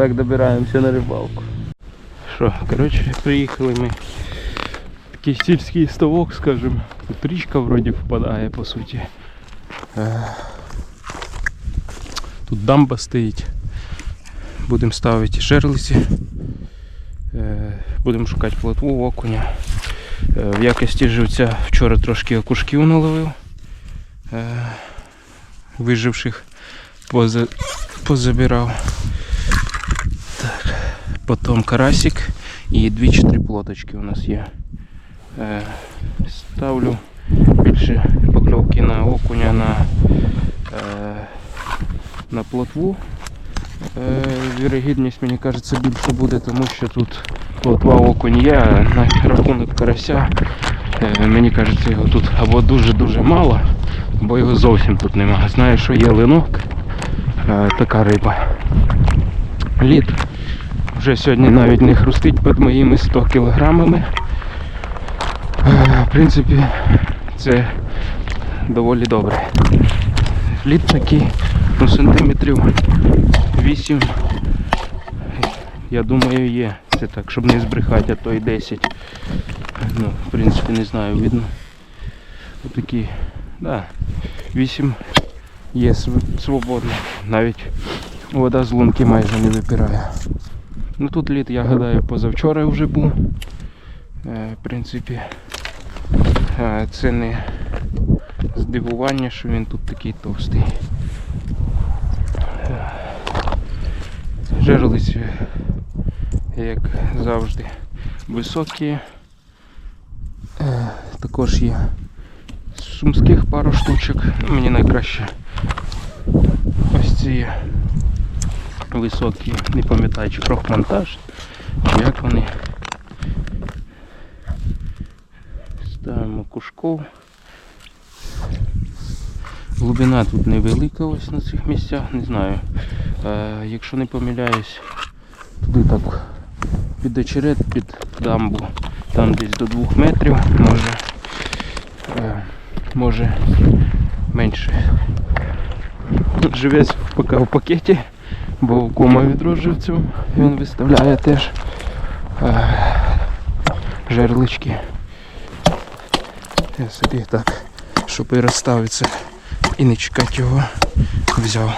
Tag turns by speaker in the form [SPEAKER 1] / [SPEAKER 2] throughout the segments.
[SPEAKER 1] Так добираємося на рибалку. Що, коротше, приїхали ми. в Такий сільський ставок, скажімо. Тут річка вроді впадає по суті. Е, Тут дамба стоїть. Будемо ставити жерлиці. Е, Будемо шукати плотву, окуня. Е, В якості живця вчора трошки окушків наловив. Виживших поза... позабирав. Потім карасик і 2-3 плоточки у нас є. Е, Ставлю більше покльовки на окуня на, е, на плотву. Е, Вірогідність, мені кажеться, більше буде, тому що тут плотва окунь є, на рахунок карася. е, Мені кажеться, його тут або дуже-дуже мало, або його зовсім тут немає. Знаю, що є линок, е, така риба. Лід вже сьогодні навіть не хрустить під моїми 100 кілограмами. Е, В принципі, це доволі добре. Лід такий, ну сантиметрів 8. Я думаю є. Це так, щоб не збрехати, а то й 10. Ну, в принципі, не знаю, видно. Отакі, да, 8 є св- свободно. Навіть вода з лунки майже не випирає. Ну тут лід, я гадаю, позавчора вже був. Е, в принципі, е, це не здивування, що він тут такий товстий. Жерлиці, як завжди, високі. Е, Також є сумських пару штучок. Мені найкраще ось ці високі, не пам'ятаю, чи крохмонтаж, чи як вони. Ставимо кушков. Глибина тут невелика ось на цих місцях, не знаю. Е, якщо не помиляюсь, туди так під очерет, під дамбу, там десь до 2 метрів, може, е, може менше. Живець поки в пакеті, бо у кома відродживцю він виставляє теж е, жерлички. Я собі так, щоб і розставитися і не чекати його, взяв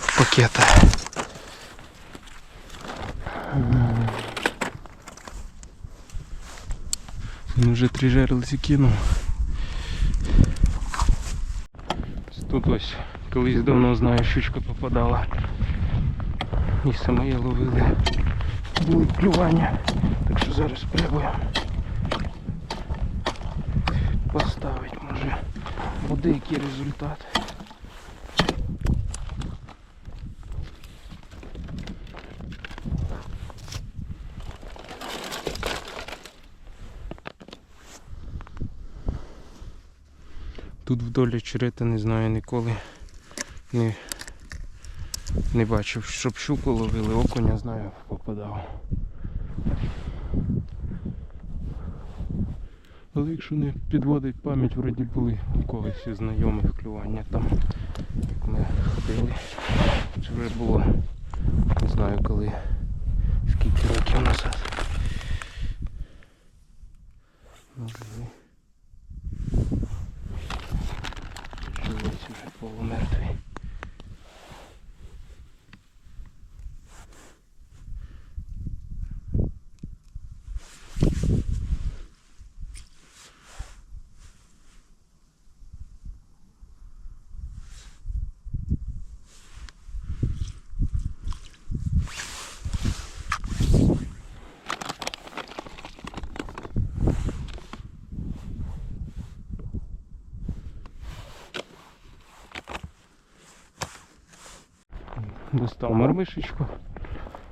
[SPEAKER 1] в пакета. Він вже три жерлиці кинув. Тут ось колись давно знаю, щучка попадала. І самі ловили. Були клювання. Так що зараз спробуємо поставити, може буде який результат. Тут вдолі черета не знаю ніколи не, не бачив, щоб щуку ловили, окуня знаю, попадав. Але якщо не підводить пам'ять, вроді були у когось із знайомих клювання там, як ми ходили. Це вже було, не знаю коли, скільки років назад. Живець вже полумертвий. Достав мармишечку.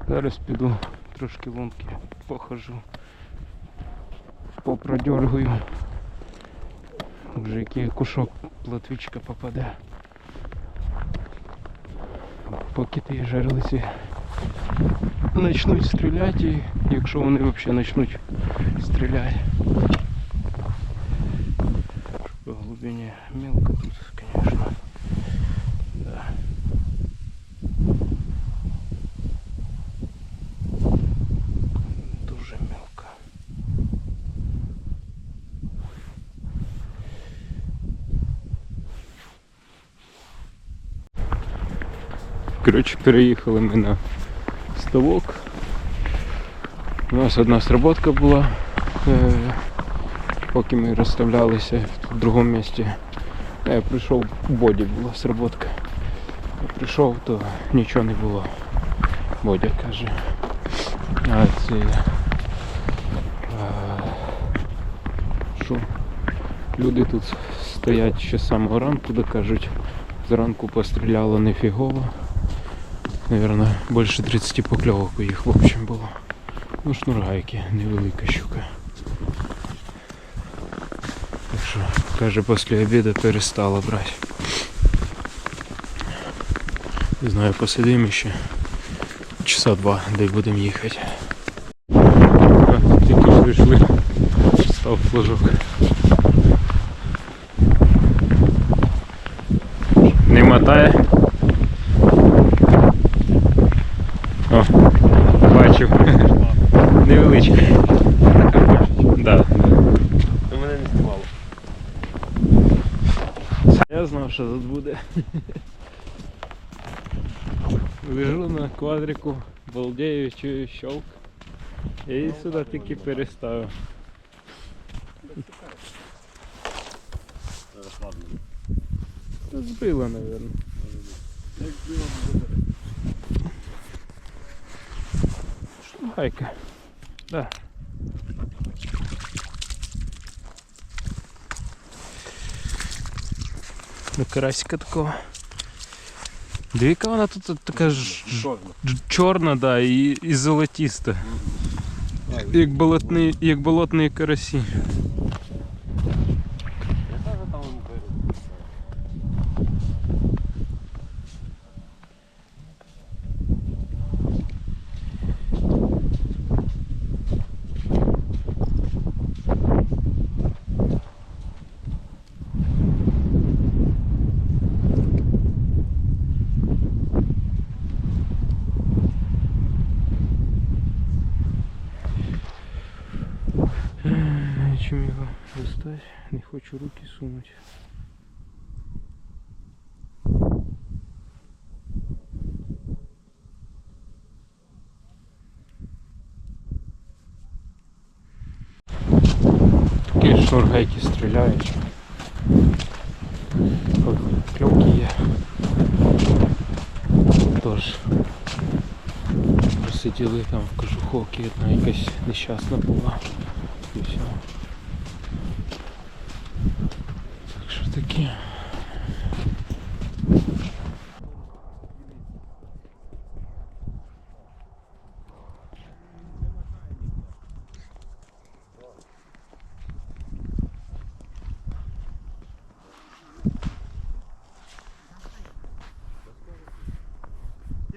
[SPEAKER 1] Зараз піду трошки лунки похожу. Попродергаю. Вже який кушок платвічка попаде. Поки ті жерлиці почнуть стріляти, і якщо вони взагалі почнуть стріляти. По глибині мелко Коротше, переїхали ми на ставок. У нас одна сработка була, е, поки ми розставлялися в другому місці. Я прийшов, у боді була сработка. Я прийшов, то нічого не було. Бодя каже. А це. Що? Люди тут стоять ще з самого ранку, де кажуть, зранку постріляло нефігово. Наверно, більше 30 покльовок у їх в общем було. Ну, шнургайки, невелика щука. Так що, каже, після обіду перестала брати. Не знаю, посидимо ще часа два, де будемо їхати. Тільки ж прийшли, став флажок. Не мотає. бачив. Невеличка. Да, да.
[SPEAKER 2] У мене не знімало.
[SPEAKER 1] Я знав, що тут буде. Лежу на квадрику, балдею, чую щелк. І сюди тільки переставив. Та Збило, мабуть. Шлагайка. Да. Ну, карасика такого. Двіка вона тут така ж чорна, да, і, і золотіста. Як болотний, як болотні карасі. Е, Чим його достати? Не хочу руки сунути. Такі шнургайки стріляють. Ой, Кльовки є. Тож. Сиділи там в кожуховці, одна якась нещасна була. І все. Так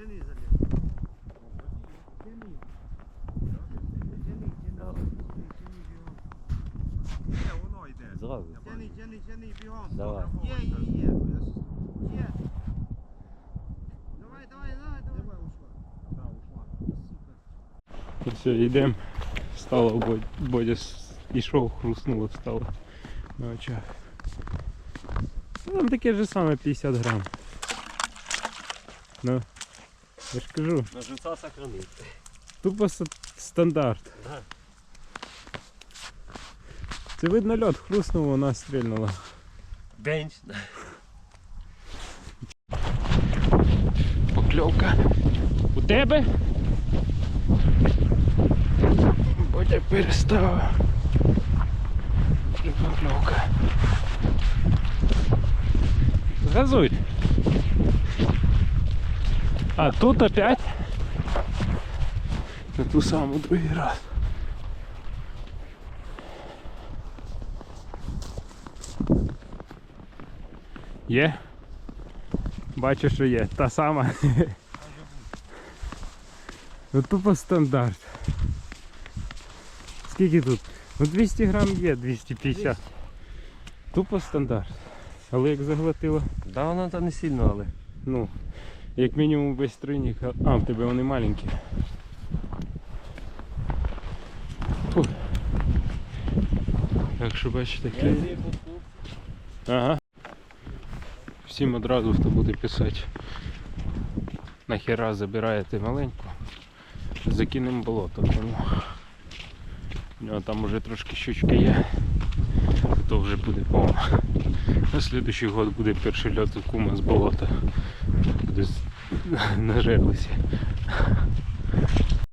[SPEAKER 1] що таке.
[SPEAKER 2] Зразу.
[SPEAKER 3] Тяни, тяни, тяни, бігом.
[SPEAKER 2] Давай.
[SPEAKER 3] Є, є, є. Є. Давай, давай, давай, давай. Да, ушла. Супер.
[SPEAKER 1] Ну все, йдемо. Стало в Бодя. Бодя с- ішов, хрустнуло, встало на очах. Ну, там таке ж саме 50 грам. Ну, я ж кажу,
[SPEAKER 2] На живця сохранить.
[SPEAKER 1] тупо с- стандарт.
[SPEAKER 2] Да.
[SPEAKER 1] Це видно льот хрустнув, вона стрільнула.
[SPEAKER 2] Бенч.
[SPEAKER 1] Покльовка. У тебе? Бодя перестав. Покльовка. Газуй. А тут опять? На ту саму другий раз. Є? Бачу, що є. Та сама. Ну тупо стандарт. Скільки тут? Ну 200 грам є, 250. Тупо стандарт. Але як заглотило,
[SPEAKER 2] Да, вона там не сильно, але.
[SPEAKER 1] ну, як мінімум весь тройник. а- в тебе вони маленькі. Фу. Так що бачите, таке. Ага. Всім одразу хто буде писати. нахера забираєте маленьку, закинемо болото. Тому у нього там уже трошки щучки є, то вже буде повно. На слідуючий год буде перший льот кума з болота. Буде з- на жерлиці.